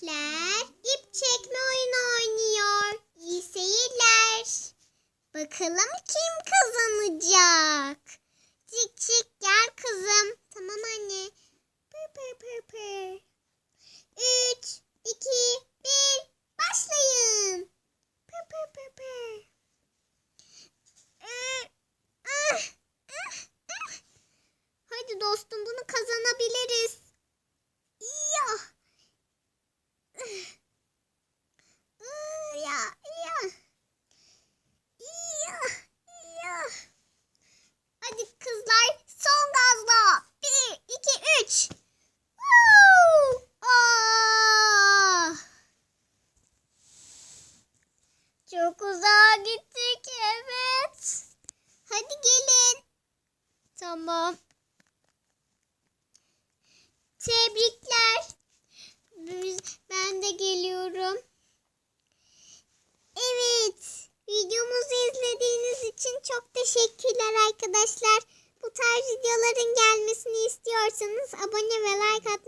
Tebrikler. İp çekme oyunu oynuyor. İyi seyirler. Bakalım kim kazanacak? Cik cik gel kızım. Tamam anne. Pır pır pır pır. Üç, iki, bir. Başlayın. Pır pır pır pır. Ee, ah, ah, ah. Hadi dostum bunu kazanabiliriz. Çok uzağa gittik evet. Hadi gelin. Tamam. Tebrikler. Ben de geliyorum. Evet. Videomuzu izlediğiniz için çok teşekkürler arkadaşlar. Bu tarz videoların gelmesini istiyorsanız abone ve like atmayı.